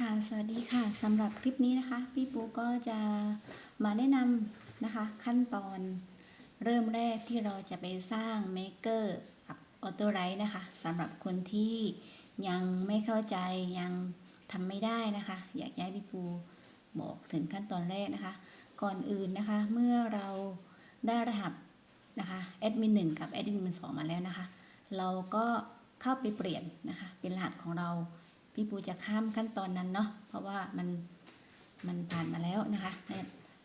ค่ะ สวัสดีค่ะสำหรับคลิปนี้นะคะ พี่ปูก็จะมาแนะนำนะคะ ขั้นตอนเริ่มแรกที่เราจะไปสร้าง Maker กับ Auto r i t e นะคะสำหรับคนที่ยังไม่เข้าใจยังทำไม่ได้นะคะ อยากให้พี่ปูบอกถึงขั้นตอนแรกนะคะ ก่อนอื่นนะคะ เมื่อเราได้รหัสนะคะแอดมิน1กับแอดมิน2มาแล้วนะคะ เราก็เข้าไปเปลี่ยนนะคะ เป็นรหัสของเรา พี่ปูจะข้ามขั้นตอนนั้นเนาะเพราะว่ามันมันผ่านมาแล้วนะคะ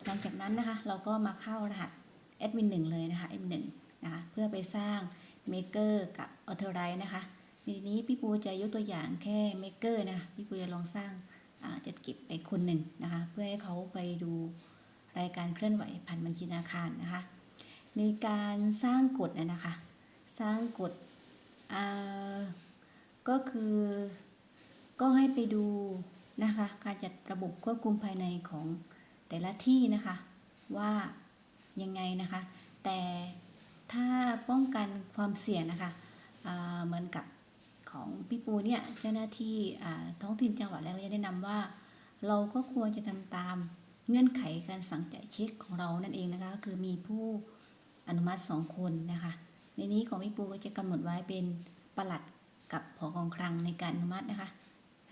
หลังจากนั้นนะคะเราก็มาเข้ารหัสแอดมินหนึ่งเลยนะคะแอดมินหนึ่งนะคะเพื่อไปสร้าง Maker กับ Auto w r i t e นะคะทีนี้พี่ปูจะยกตัวอย่างแค่ Maker นะพี่ปูจะลองสร้างจะเก็บไปคนหนึ่งนะคะเพื่อให้เขาไปดูรายการเคลื่อนไหวผ่านบัญชีธนาคารนะคะในการสร้างกฎนะนะคะ สร้างกฎก็คือ ก็ให้ไปดูนะคะ การจัดระบบควบคุมภายในของแต่ละที่นะคะ ว่ายังไงนะคะ แต่ถ้าป้องกันความเสี่ยงนะคะเหมือนกับของพี่ปูเนี่ยเจ้าหน้าที่ท้องถิ่นจังหวัดแล้วก็จะแนะนำว่า เราก็ควรจะทำตามเงื่อนไขการสั่งจ่ายเช็คของเรานั่นเองนะคะก็คือมีผู้อนุมัติสองคนนะคะ ในนี้ของพี่ปูก็จะกำหนดไว้เป็นประหลัดกับผอกองคลังในการอนุมัตินะคะ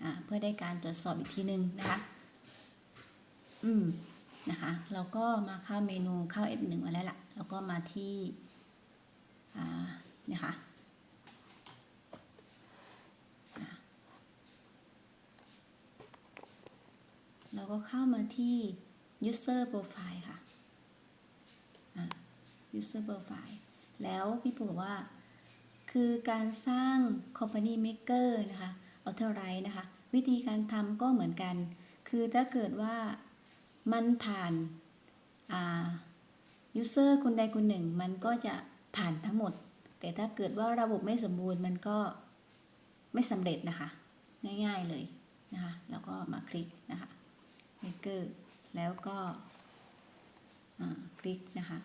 อ่าเพื่อได้การตรวจสอบอีกทีหนึ่งนะคะอืมนะคะเราก็มาเข้าเมนูเข้า F1 มาแล้วล่ะแล้วก็มาที่อ่าเนี่ยค่ะเราก็เข้ามาที่ user profile ค่ะ user profile แล้วพี่ปู่บอกว่า คือการสร้าง company maker นะคะ auto w r i t e นะคะ วิธีการทำก็เหมือนกัน คือถ้าเกิดว่ามันผ่านอ่า user คนใดคนหนึ่ง มันก็จะผ่านทั้งหมด แต่ถ้าเกิดว่าระบบไม่สมบูรณ์มันก็ไม่สำเร็จนะคะ ง่ายๆเลยนะคะ แล้วก็มาคลิกนะคะ maker แล้วก็อ่าคลิกนะคะ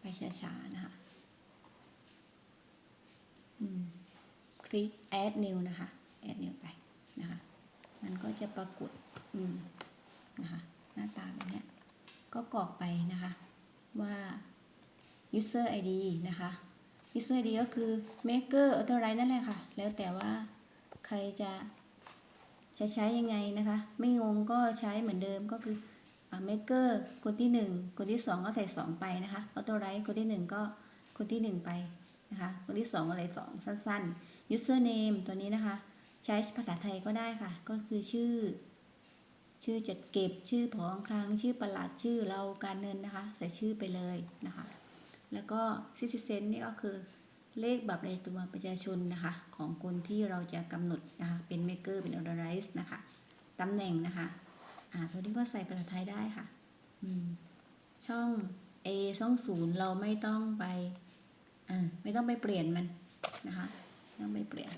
ไปช้าๆนะคะ คลิก add new นะคะ add new ไปนะคะ มันก็จะปรากฏนะคะหน้าตาแบบนี้ก็กรอกไปนะคะว่า user ID นะคะ user ID ก็คือ maker authorize นั่นแหละค่ะ แล้วแต่ว่าใครจะจะใช้ยังไงนะคะ ไม่งงก็ใช้เหมือนเดิมก็คือ maker กดที่หนึ่งกดที่สองก็ใส่สองไปนะคะ authorize กดที่หนึ่งก็กดที่หนึ่งไป นะคะกดที่สองอะไรสองสั้นๆ username ตัวนี้นะคะ ใช้ภาษาไทยก็ได้ค่ะ ก็คือชื่อ ชื่อจัดเก็บชื่อผองคลังชื่อประหลัดชื่อเราการเงินนะคะ ใส่ชื่อไปเลยนะคะ แล้วก็ซิติเซนนี่ก็คือเลขบัตรประจำตัวประชาชนนะคะ ของคนที่เราจะกำหนดนะคะเป็นเมเกอร์เป็นออเดอร์ไรส์นะคะตำแหน่งนะคะอ่าตัวนี้ก็ใส่ภาษาไทยได้ค่ะ ช่อง A ช่องศูนย์เราไม่ต้องไป อ่าไม่ต้องไปเปลี่ยนมันนะคะไม่ต้องไปเปลี่ยน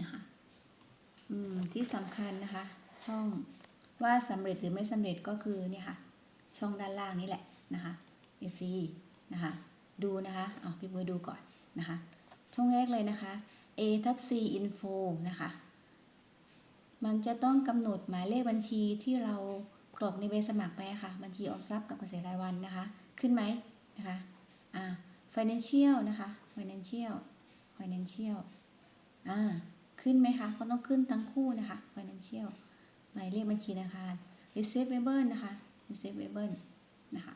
นะคะอืมที่สำคัญนะคะ ช่องว่าสำเร็จหรือไม่สำเร็จก็คือเนี่ยค่ะ ช่องด้านล่างนี้แหละนะคะ AC นะคะดูนะคะเอาพี่บุ้ยดูก่อนนะคะ ช่องแรกเลยนะคะ A ทับ C info นะคะ มันจะต้องกำหนดหมายเลขบัญชีที่เรากรอกในใบสมัครไปะค่ะ บัญชีออมทรัพย์กับเกษตรรายวันนะคะ ขึ้นไหม นะคะอ่า financial นะคะ financial financial อ่าขึ้นไหมคะก็ต้องขึ้นทั้งคู่นะคะ financial หมายเลขบัญชีธนาคาร receivable นะคะ receivable นะคะ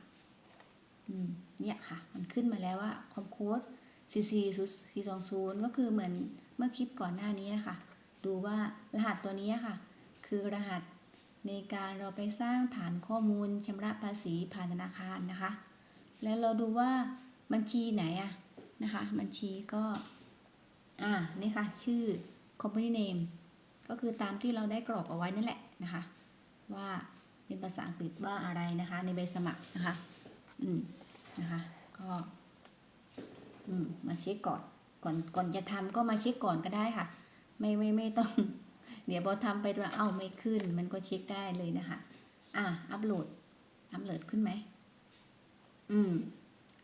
อืมเนี่ยค่ะ มันขึ้นมาแล้วว่า com code 44 420ก็คือเหมือนเมื่อคลิปก่อนหน้านี้นะคะ ดูว่ารหัสตัวนี้ค่ะ คือรหัสในการเราไปสร้างฐานข้อมูลชำระภาษีผ่านธนาคารนะคะ แล้วเราดูว่าบัญชีไหนอะนะคะ บัญชีก็ อ่า นี่ค่ะ ชื่อ company name ก็คือตามที่เราได้กรอกเอาไว้นั่นแหละนะคะ ว่าเป็นภาษาอังกฤษว่าอะไรนะคะ ในใบสมัครนะคะ อืม นะคะ ก็ อืม มาเช็คก่อน ก่อน ก่อนจะทำก็มาเช็คก่อนก็ได้ค่ะ ไม่ไม่ไม่ต้อง เดี๋ยวพอทำไปด้วยเอ้าไม่ขึ้น มันก็เช็คได้เลยนะคะ อะ อัปโหลด อัปโหลดขึ้นไหม อืม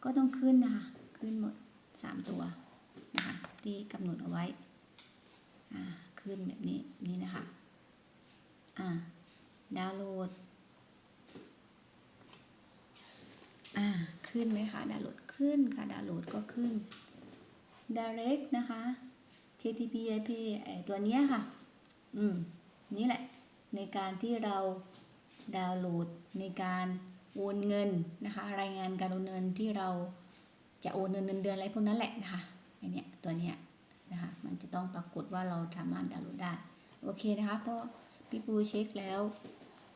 ก็ต้องขึ้นนะคะ ขึ้นหมดสามตัวนะคะที่กำหนดเอาไว้ อ่า ขึ้นแบบนี้นี่นะคะ อ่า ดาวน์โหลด อ่า ขึ้นไหมคะ ดาวน์โหลดขึ้นค่ะ ดาวน์โหลดก็ขึ้น direct นะคะ KTP IP ตัวนี้ค่ะ อืม นี่แหละ ในการที่เราดาวน์โหลดในการ โอนเงินนะคะ รายงานการโอนเงินที่เราจะโอนเงินเดือนเดือนอะไรพวกนั้นแหละนะคะไอเนี้ยตัวเนี้ยนะคะมันจะต้องปรากฏว่าเราสามารถดาวน์โหลดได้โอเคนะคะเพราะพี่ปูเช็คแล้ว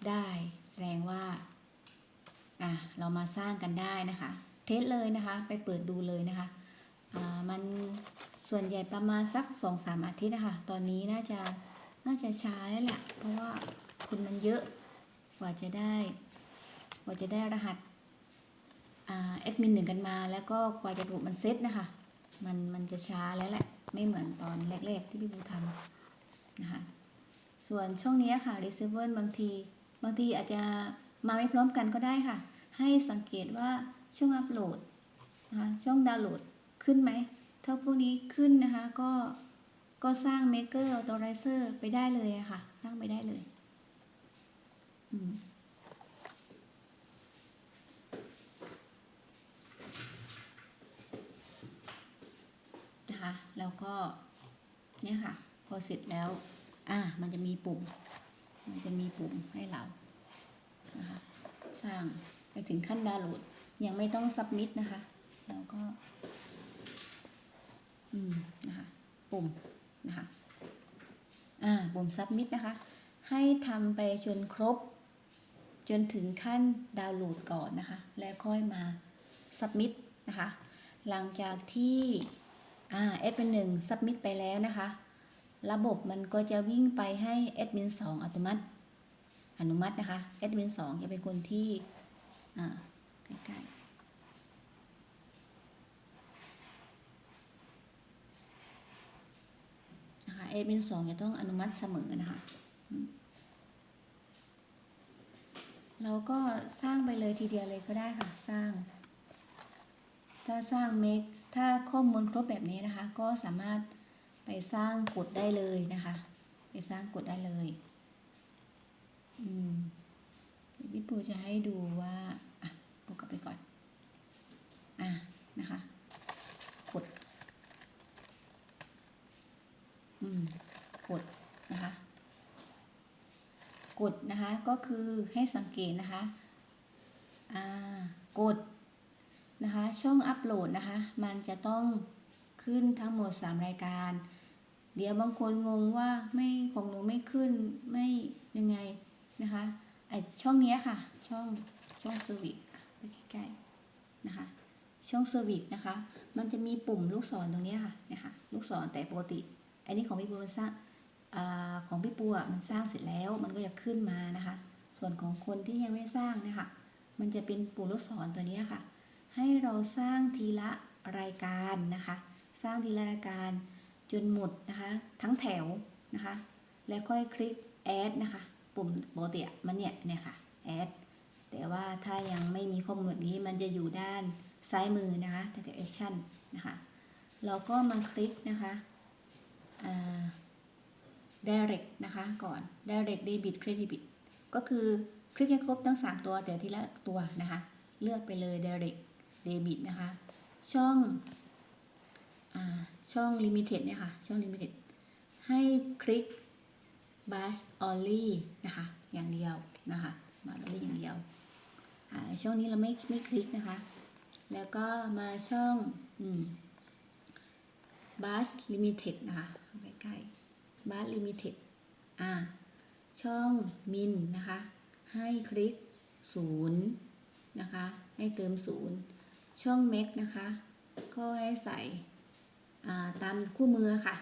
ได้แสดงว่าอะเรามาสร้างกันได้นะคะ เทสเลยนะคะ ไปเปิดดูเลยนะคะอ่ามันส่วนใหญ่ประมาณสักสองสามอาทิตย์นะคะตอนนี้น่าจะน่าจะช้าแล้วแหละเพราะว่าคนมันเยอะกว่าจะได้ กว่าจะได้รหัสอ่าแอดมินหนึ่งกันมา แล้วก็กว่าจะถูกมันเซตนะคะ มันมันจะช้าแล้วแหละ ไม่เหมือนตอนแรก ๆ ที่พี่บูทำนะคะ ส่วนช่องนี้ค่ะ receiver บางที บางทีอาจจะมาไม่พร้อมกันก็ได้ค่ะ ให้สังเกตว่าช่องอัปโหลดนะคะช่องดาวน์โหลดขึ้นไหม ถ้าพวกนี้ขึ้นนะคะ ก็ก็สร้าง Maker Authorizer ไปได้เลยค่ะ สร้างไปได้เลย อืม นะคะ แล้วก็เนี่ยค่ะ พอเสร็จแล้ว อ่า มันจะมีปุ่ม มันจะมีปุ่มให้เรานะคะสร้างไปถึงขั้นดาวน์โหลดยังไม่ต้องสับมิดนะคะ แล้วก็ อืมนะคะ ปุ่มนะคะ อ่า ปุ่มสับมิดนะคะ ให้ทำไปจนครบ จนถึงขั้นดาวน์โหลดก่อนนะคะ แล้วค่อยมาสับมิดนะคะ หลังจากที่ อ่า แอดมินหนึ่งสับมิดไปแล้วนะคะ ระบบมันก็จะวิ่งไปให้แอดมินสองอัตโนมัติ อนุมัตินะคะ แอดมินสองจะเป็นคนที่ อ่า ใกล้ๆนะคะแอดมินสองจะต้องอนุมัติเสมอนะคะ เราก็สร้างไปเลยทีเดียวเลยก็ได้ค่ะ สร้าง ถ้าสร้าง make ถ้าข้อมูลครบแบบนี้นะคะ ก็สามารถไปสร้างกดได้เลยนะคะ ไปสร้างกดได้เลยอืมพี่ปูจะให้ดูว่าอะปูกลับไปก่อนอะนะคะกดอืมกดนะคะกดนะคะก็คือให้สังเกตนะคะ อ่า กด นะคะ ช่องอัปโหลดนะคะ มันจะต้องขึ้นทั้งหมด 3 รายการ เดี๋ยวบางคนงงว่าไม่ของหนูไม่ขึ้นไม่ยังไงนะคะไอช่องเนี้ยค่ะ ช่องช่องเซอร์วิสไปใกล้ๆนะคะ ช่องเซอร์วิสนะคะ มันจะมีปุ่มลูกศรตรงนี้ค่ะเนี่ยค่ะลูกศรแต่ปกติ อันนี้ของพี่ปูมันสร้างอของพี่ปูอะมันสร้างเสร็จแล้วมันก็จะขึ้นมานะคะ ส่วนของคนที่ยังไม่สร้างเนะคะมันจะเป็นปุ่มลูกศรตัวนี้ค่ะ ให้เราสร้างทีละรายการนะคะ สร้างทีละรายการจนหมดนะคะ ทั้งแถวนะคะ แล้วค่อยคลิก add นะคะ ปุ่มโปกติอะมันเนี่ยเนี่ยค่ะ add แต่ว่าถ้ายังไม่มีข้อมูลแบบนี้มันจะอยู่ด้านซ้ายมือนะคะ แต่ action นะคะ เราก็มาคลิกนะคะ direct นะคะก่อน direct debit credit debit ก็คือคลิกให้ครบทั้ง 3 ตัวแต่ทีละตัวนะคะ เลือกไปเลย direct debit นะคะ ช่องอช่อง limited เนี่ยค่ะช่อง limited ให้คลิก bash only นะคะอย่างเดียวนะคะ bash only อย่างเดียวช่องนี้เราไม่ไม่คลิกนะคะ แล้วก็มาช่องอืม bash limited นะคะใกล้ๆ bash limited อ่าช่อง min นะคะ ให้คลิก0นะคะ ให้เติม0 ช่อง make นะคะ ก็ให้ใส่ตามคู่มือค่ะ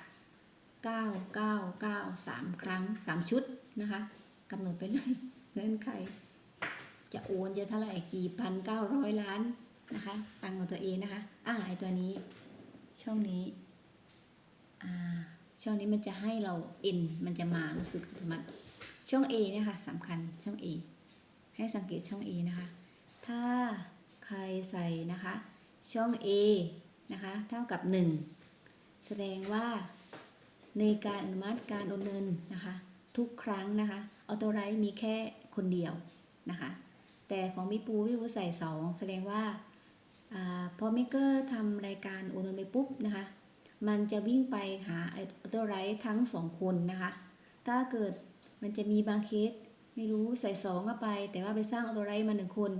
9 9 9 3 ครั้ง 3 ชุดนะคะกำหนดไปเลยเงื่อนไข จะโอนจะเท่าไหร่กี่พันเก้าร้อยล้านนะคะตังค์ของตัวเองนะคะ อ่าไอตัวนี้ ช่องนี้ อ่า ช่องนี้มันจะให้เรา N มันจะมารู้สึกอัตโนมัติช่อง A เนี่ยค่ะสำคัญช่อง A ให้สังเกตช่อง A นะคะ ถ้า ใครใส่นะคะ ช่อง A นะคะเท่ากับ 1 แสดงว่าในการอนุมัติการโอนเงินนะคะ ทุกครั้งนะคะออโตไรมีแค่คนเดียวนะคะ แต่ของพี่ปูพี่ปูใส่สองแสดงว่าอพอมิเกอร์ทำรายการโอนเงินไปปุ๊บนะคะ มันจะวิ่งไปหาออโตไรทั้งสองคนนะคะ ถ้าเกิดมันจะมีบางเคสไม่รู้ใส่สองเข้าไป แต่ว่าไปสร้างออโตไรมาหนึ่งคน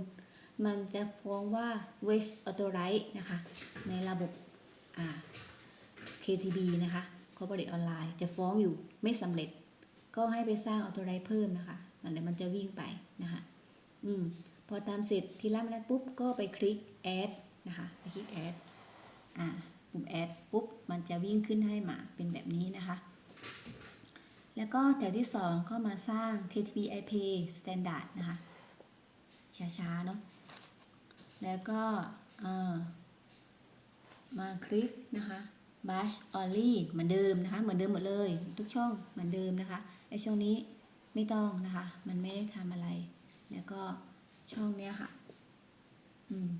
มันจะฟ้องว่า waste authorize นะคะ ในระบบ KTB นะคะ Corporate Online จะฟ้องอยู่ไม่สำเร็จ ก็ให้ไปสร้าง authorize เพิ่มนะคะนั่นแหละมันจะวิ่งไปนะคะ อืม พอตามเสร็จที่รับนั้นปุ๊บ ก็ไปคลิก add นะคะไปคลิก add อ่าปุ่ม add ปุ๊บ มันจะวิ่งขึ้นให้มาเป็นแบบนี้นะคะแล้วก็แถวที่ 2 ก็มาสร้าง KTB IP Standard นะคะ ช้าๆ เนาะ แล้วก็มาคลิกนะคะ Bash Only เหมือนเดิมนะคะ เหมือนเดิมหมดเลย ทุกช่องเหมือนเดิมนะคะไอช่องนี้ไม่ต้องนะคะ มันไม่ได้ทำอะไร แล้วก็ช่องเนี้ยค่ะ อืม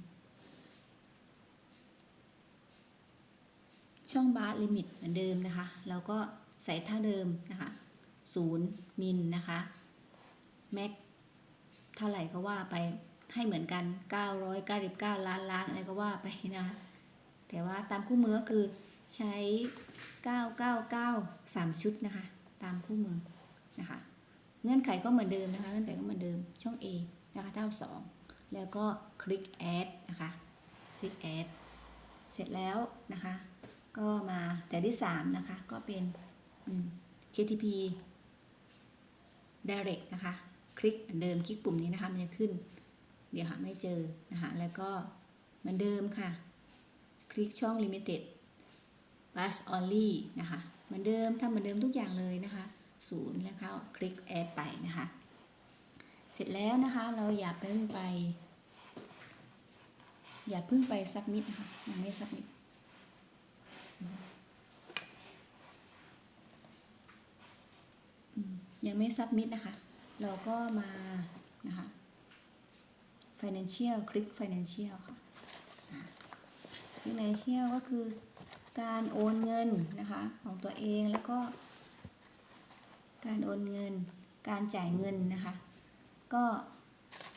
ช่องบาร์ลิมิตเหมือนเดิมนะคะ เราก็ใส่ท่าเดิมนะคะศูนย์มิลนะคะ แม็กเท่าไหร่ก็ว่าไป ให้เหมือนกัน 999 ล้านล้านอะไรก็ว่าไปนะคะแต่ว่าตามคู่มือก็คือใช้ 999 3 ชุดนะคะ ตามคู่มือนะคะ เงื่อนไขก็เหมือนเดิมนะคะ เงื่อนไขก็เหมือนเดิม ช่อง A นะคะเท่า 2 แล้วก็คลิก add นะคะ คลิก add เสร็จแล้วนะคะ ก็มาแต่ที่ 3 นะคะ ก็เป็น KTP direct นะคะ คลิกเหมือนเดิม คลิกปุ่มนี้นะคะ มันจะขึ้น เดี๋ยวหาไม่เจอนะคะแล้วก็เหมือนเดิมค่ะ คลิกช่อง limited bus only นะคะเหมือนเดิมทำเหมือนเดิมทุกอย่างเลยนะคะศูนย์แล้วก็คลิก add ไปนะคะ เสร็จแล้วนะคะเราอย่าเพิ่งไป อย่าเพิ่งไป submit นะคะยังไม่ submit ยังไม่ submit นะคะ เราก็มา financial คลิก financial ค่ะ financial ก็คือการโอนเงินนะคะของตัวเองแล้วก็ การโอนเงิน การจ่ายเงินนะคะ ก็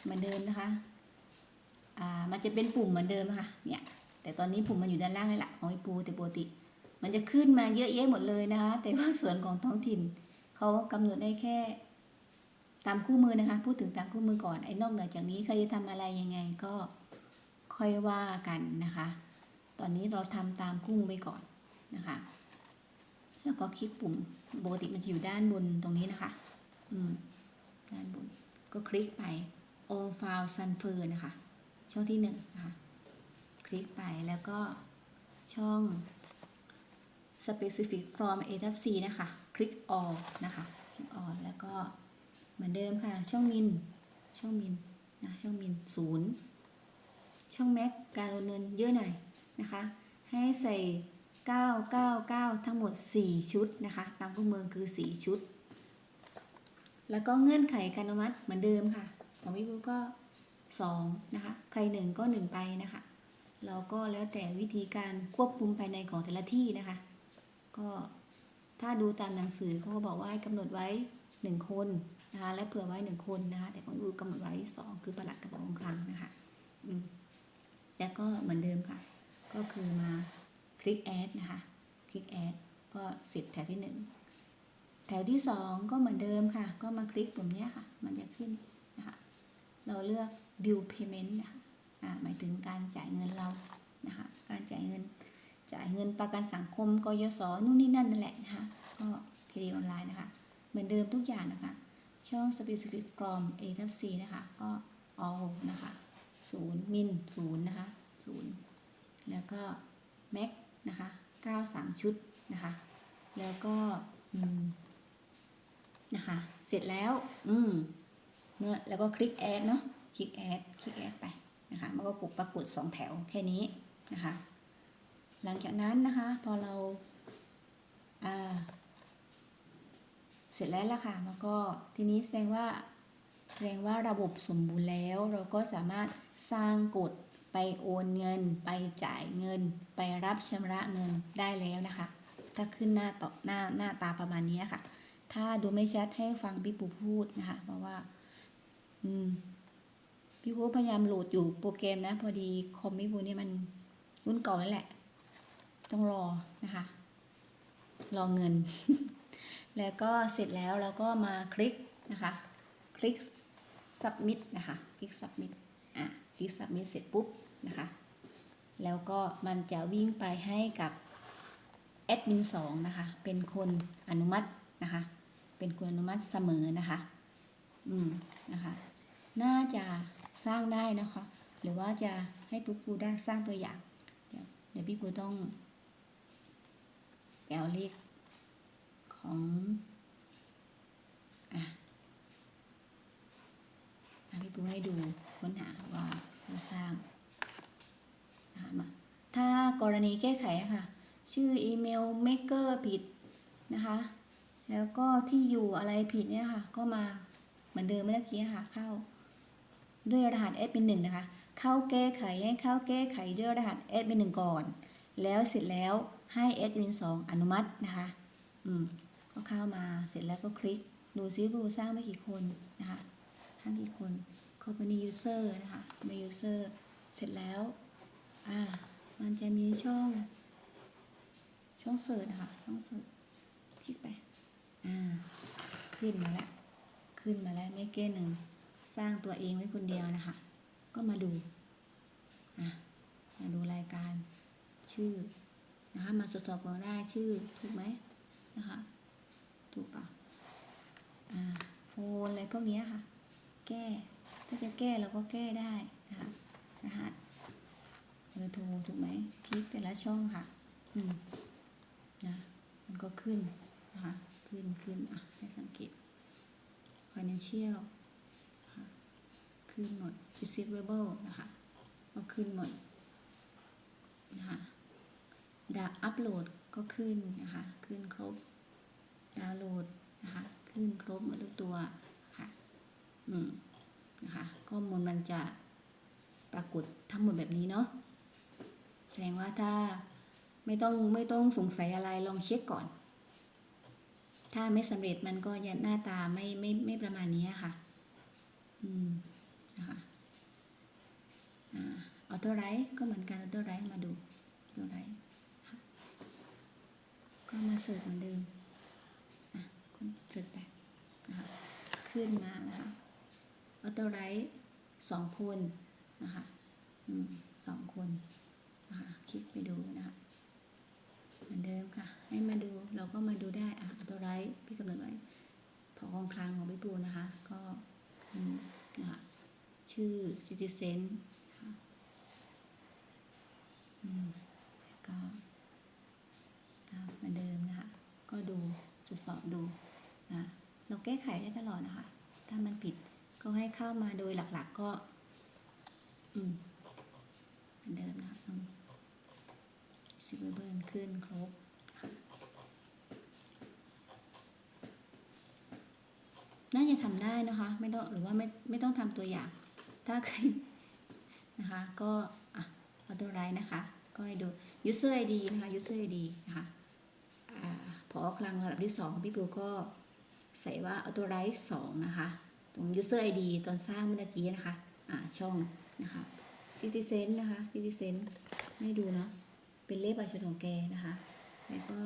เหมือนเดิมนะคะอ่ามันจะเป็นปุ่มเหมือนเดิมค่ะเนี่ยแต่ตอนนี้ปุ่มมันอยู่ด้านล่างนี่แหละของไอปูแต่ปกติ มันจะขึ้นมาเยอะแยะหมดเลยนะคะแต่ว่าส่วนของท้องถิ่นเขากำหนดได้แค่ ตามคู่มือนะคะ พูดถึงตามคู่มือก่อนไอ้นอกเหนือจากนี้ใครจะทำอะไรยังไงก็ค่อยว่ากันนะคะ ตอนนี้เราทำตามคู่มือไปก่อนนะคะ แล้วก็คลิกปุ่มปกติมันจะอยู่ด้านบนตรงนี้นะคะ อืมด้านบน ก็คลิกไป all file transfer นะคะ ช่องที่หนึ่งนะคะ คลิกไปแล้วก็ช่อง specific from a t c นะคะ คลิก all นะคะ คลิก all แล้วก็ เหมือนเดิมค่ะ ช่องมิน ช่องมินนะช่องมินศูนย์ช่องแม็กการโอนเงินเยอะหน่อยนะคะ ให้ใส่ 999 ทั้งหมด 4 ชุดนะคะ ตามคู่มือคือ 4 ชุด แล้วก็เงื่อนไขการอนุมัติเหมือนเดิมค่ะ ของพี่บูก็2นะคะ ใครหนึ่งก็ 1 ไปนะคะแล้วก็แล้วแต่วิธีการควบคุมภายในของแต่ละที่นะคะ ก็ถ้าดูตามหนังสือเขาก็บอกว่าให้กำหนดไว้ 1 คน นะคะและเผื่อไว้1คนนะคะแต่ของดูกำหนดไว้2คือประหลัดกระเป๋าของคลังนะคะอืมแล้วก็เหมือนเดิมค่ะ ก็คือมาคลิก add นะคะคลิก add ก็เสร็จแถวที่1แถวที่2ก็เหมือนเดิมค่ะ ก็มาคลิกปุ่มนี้ค่ะ มันจะขึ้นนะคะเราเลือก bill payment นะคะหมายถึงการจ่ายเงินเรานะคะการจ่ายเงินจ่ายเงินประกันสังคมกยศนู่นนี่นั่นนั่นแหละนะคะก็เคดีออนไลน์นะคะ เหมือนเดิมทุกอย่างนะคะ ช่อง specific from a t c นะคะ ก็ all นะคะศูนย์มินศูนย์นะคะศูนย์แล้วก็ mac นะคะ93 ชุดนะคะ แล้วก็นะคะ เสร็จแล้ว อืมเมื่อแล้วก็คลิก add เนาะคลิก add คลิก add ไปนะคะมันก็ปุบปรากฏสองแถวแค่นี้นะคะ หลังจากนั้นนะคะ พอเราอ่า เสร็จแล้วล่ะค่ะแล้วก็ทีนี้แสดงว่าแสดงว่าระบบสมบูรณ์แล้ว เราก็สามารถสร้างกฎไปโอนเงิน ไปจ่ายเงิน ไปรับชำระเงินได้แล้วนะคะ ถ้าขึ้นหน้าต่อหน้าหน้าตาประมาณนี้ค่ะ ถ้าดูไม่ชัดให้ฟังพี่ปูพูดนะคะ เพราะว่า อืมพี่ปูพยายามโหลดอยู่โปรแกรมนะ พอดีคอมพี่ปูนี่มันรุ่นเก่าแล้วแหละ ต้องรอนะคะ รอเงิน แล้วก็เสร็จแล้วเราก็มาคลิกนะคะ คลิก submit นะคะ คลิก submit อะ คลิก submit เสร็จปุ๊บนะคะ แล้วก็มันจะวิ่งไปให้กับแอดมินสองนะคะ เป็นคนอนุมัตินะคะ เป็นคนอนุมัติเสมอนะคะ อืม นะคะ น่าจะสร้างได้นะคะ หรือว่าจะให้ปุ๊บปูได้สร้างตัวอย่าง เดี๋ยวพี่ปูต้องแปลเลข ของอะอะพี่ปูให้ดูค้นหาว่าเราสร้างนะคะมาถ้ากรณีแก้ไขอะค่ะ ชื่ออีเมล maker ผิดนะคะ แล้วก็ที่อยู่อะไรผิดเนี่ยค่ะ ก็มาเหมือนเดิมเมื่อกี้ค่ะเข้า ด้วยรหัส s เป็นหนึ่งนะคะ เข้าแก้ไขให้เข้าแก้ไขด้วยรหัส s เป็นหนึ่งก่อน แล้วเสร็จแล้วให้ s เป็นสองอนุมัตินะคะ อืม ก็เข้ามาเสร็จแล้วก็คลิกดูซิบูสร้างไม่กี่คนนะคะทั้งกี่คน company user นะคะ my user เสร็จแล้วอ่ามันจะมีช่อง ช่องเสิร์ชนะคะช่องเสิร์ชคลิกไปอ่าขึ้นมาแล้วขึ้นมาแล้วไม่เก้หนึ่งสร้างตัวเองไว้คนเดียวนะคะ ก็มาดูอะมาดูรายการชื่อนะคะมาตรวจสอบกันได้ชื่อถูกไหมนะคะ ถูกปะอ่าโฟนอะไรพวกเนี้ยค่ะ แก้ ถ้าจะแก้เราก็แก้ได้นะคะรหัสเบอร์โทรถูกไหมคลิกแต่ละช่องค่ะ อืมนะมันก็ขึ้นนะคะขึ้นขึ้นอะให้สังเกต financial ขึ้นหมด receivable นะคะก็ขึ้นหมดนะคะดาอัปโหลดก็ขึ้นนะคะ ขึ้นครบ ดาวน์โหลดนะคะ ขึ้นครบหมดทุกตัวค่ะอืมนะคะข้อมูลมันจะปรากฏทั้งหมดแบบนี้เนาะแสดงว่าถ้าไม่ต้องไม่ต้องสงสัยอะไรลองเช็คก่อน ถ้าไม่สำเร็จมันก็จะหน้าตาไม่ไม่ไม่ประมาณนี้ค่ะ อืมนะคะอ่าออโต้ไรก็เหมือนกันออโต้ไรมาดูออโต้ไรก็มาเสิร์ชเหมือนเดิม คนเสิร์ชไปนะคะขึ้นมานะคะออโต้ไรสองคนนะคะอืมสองคนนะคะคลิกไปดูนะคะเหมือนเดิมค่ะ ให้มาดูเราก็มาดูได้อะตัวไรพี่กำหนดไว้พอกองคลังของพี่ปูนะคะ ก็อืมนะคะชื่อ citizen นอืมแล้วก็อะเหมือนเดิมนะคะ ก็ดูตรวจสอบดูนะเราแก้ไขได้ตลอดนะคะ ถ้ามันผิดก็ให้เข้ามาโดยหลัก ๆ ก็อืมเหมือนเดิมนะคะอืมซิเบอร์เบิร์นขึ้นครบน่าจะทำได้นะคะ ไม่ต้องหรือว่าไม่ไม่ต้องทำตัวอย่าง ถ้าใครนะคะก็อะเอาตัวไรนะคะ ก็ให้ดู user id นะคะ user id นะคะอ่าพอคลังระดับที่สองพี่ปูก็ ใส่ว่า authorize สองนะคะ ตรง user id ตอนสร้างเมื่อกี้นะคะ อ่า ช่องนะคะ citizen นะคะ citizen ให้ดูเนาะ เป็นเลขประชาชนของแกนะคะ แล้วก็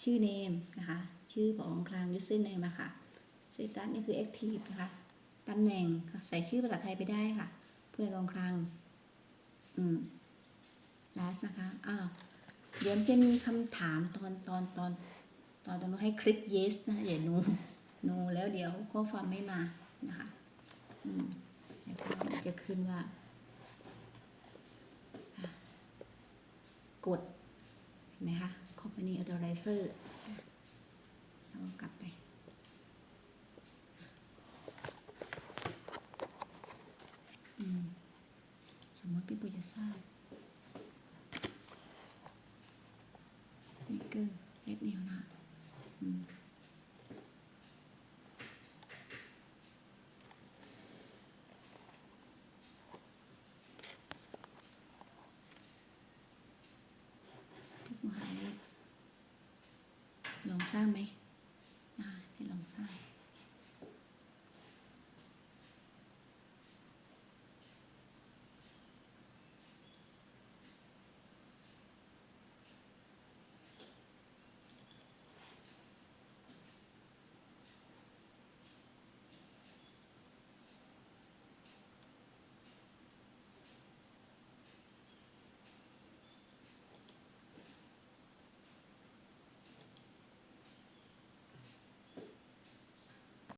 ชื่อ name นะคะ ชื่อของคลัง user name อะค่ะ status นี่คือ active นะคะ ตำแหน่งใส่ชื่อภาษาไทยไปได้ค่ะ ผู้ในกองคลัง อืม last นะคะ อ้าว เดี๋ยวจะมีคำถามตอนตอนตอนตอนตอนนู้นให้คลิก yes นะอย่า no no แล้วเดี๋ยวข้อความไม่มานะคะอืมแล้วก็จะขึ้นว่า กดเห็นไหมคะ Company Authorizer แล้วกลับไปอืมสมมติพี่ปุยจะสร้าง Maker เล็ดเนียวนะอืม ลอง สร้างไหม